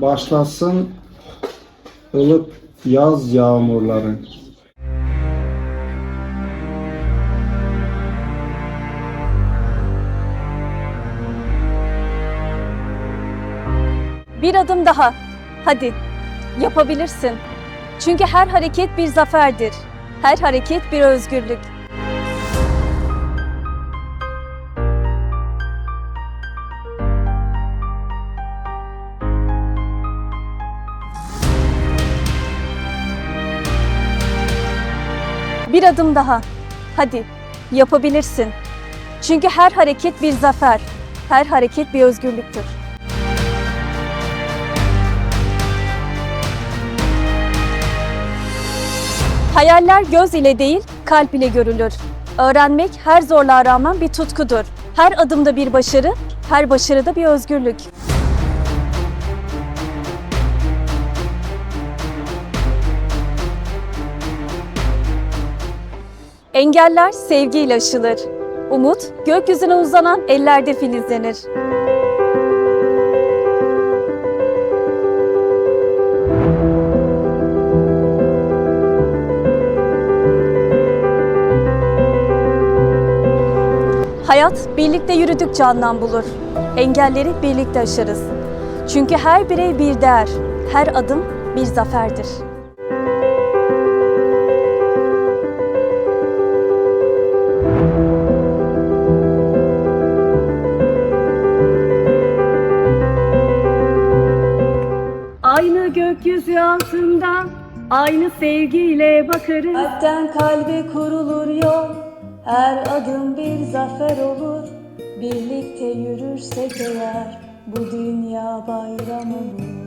başlasın ılık yaz yağmurları. Bir adım daha. Hadi. Yapabilirsin. Çünkü her hareket bir zaferdir. Her hareket bir özgürlük. Bir adım daha. Hadi. Yapabilirsin. Çünkü her hareket bir zafer. Her hareket bir özgürlüktür. Hayaller göz ile değil, kalp ile görülür. Öğrenmek her zorluğa rağmen bir tutkudur. Her adımda bir başarı, her başarıda bir özgürlük. Engeller sevgiyle aşılır. Umut, gökyüzüne uzanan ellerde filizlenir. Hayat birlikte yürüdükçe anlam bulur. Engelleri birlikte aşarız. Çünkü her birey bir değer, her adım bir zaferdir. Gökyüzü altında aynı sevgiyle bakarız. Kalpten kalbe kurulur yol, her adım bir zafer olur. Birlikte yürürsek eğer bu dünya bayram olur.